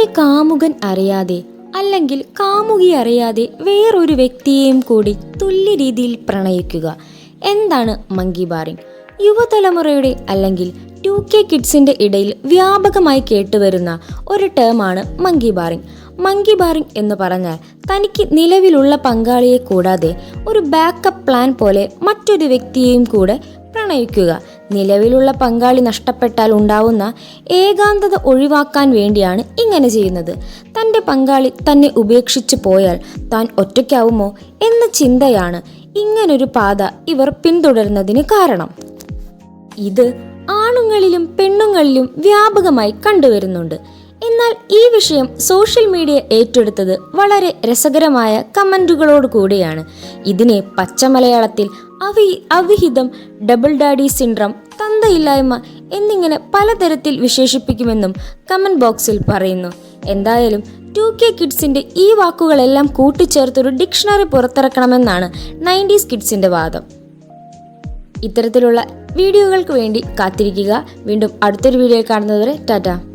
തന്റെ കാമുകൻ അറിയാതെ അല്ലെങ്കിൽ കാമുകി അറിയാതെ വേറൊരു വ്യക്തിയെയും കൂടി തുല്യ രീതിയിൽ പ്രണയിക്കുക. എന്താണ് മങ്കി ബാറിംഗ് യുവതലമുറയുടെ അല്ലെങ്കിൽ ടു കെ കിഡ്സിന്റെ ഇടയിൽ വ്യാപകമായി കേട്ടുവരുന്ന ഒരു ടേമാണ് മങ്കി ബാറിംഗ് മങ്കി ബാറിംഗ് എന്ന് പറഞ്ഞാൽ തനിക്ക് നിലവിലുള്ള പങ്കാളിയെ കൂടാതെ ഒരു ബാക്കപ്പ് പ്ലാൻ പോലെ മറ്റൊരു വ്യക്തിയെയും കൂടെ പ്രണയിക്കുക. നിലവിലുള്ള പങ്കാളി നഷ്ടപ്പെട്ടാൽ ഉണ്ടാവുന്ന ഏകാന്തത ഒഴിവാക്കാൻ വേണ്ടിയാണ് ഇങ്ങനെ ചെയ്യുന്നത്. തന്റെ പങ്കാളി തന്നെ ഉപേക്ഷിച്ചു പോയാൽ താൻ ഒറ്റയ്ക്കാവുമോ എന്ന ചിന്തയാണ് ഇങ്ങനൊരു പാത ഇവർ പിന്തുടരുന്നതിന് കാരണം. ഇത് ആണുങ്ങളിലും പെണ്ണുങ്ങളിലും വ്യാപകമായി കണ്ടുവരുന്നുണ്ട്. എന്നാൽ ഈ വിഷയം സോഷ്യൽ മീഡിയ ഏറ്റെടുത്തത് വളരെ രസകരമായ കമന്റുകളോട് കൂടിയാണ്. ഇതിനെ പച്ച മലയാളത്തിൽ അവി അവിഹിതം ഡബിൾ ഡാഡി സിൻഡ്രം തന്തയില്ലായ്മ എന്നിങ്ങനെ പലതരത്തിൽ വിശേഷിപ്പിക്കുമെന്നും കമന്റ് ബോക്സിൽ പറയുന്നു. എന്തായാലും ടു കെ കിഡ്സിന്റെ ഈ വാക്കുകളെല്ലാം കൂട്ടിച്ചേർത്തൊരു ഡിക്ഷണറി പുറത്തിറക്കണമെന്നാണ് നയന്റീസ് കിഡ്സിന്റെ വാദം. ഇത്തരത്തിലുള്ള വീഡിയോകൾക്ക് വേണ്ടി കാത്തിരിക്കുക. വീണ്ടും അടുത്തൊരു വീഡിയോ കാണുന്നതുവരെ ടാറ്റ.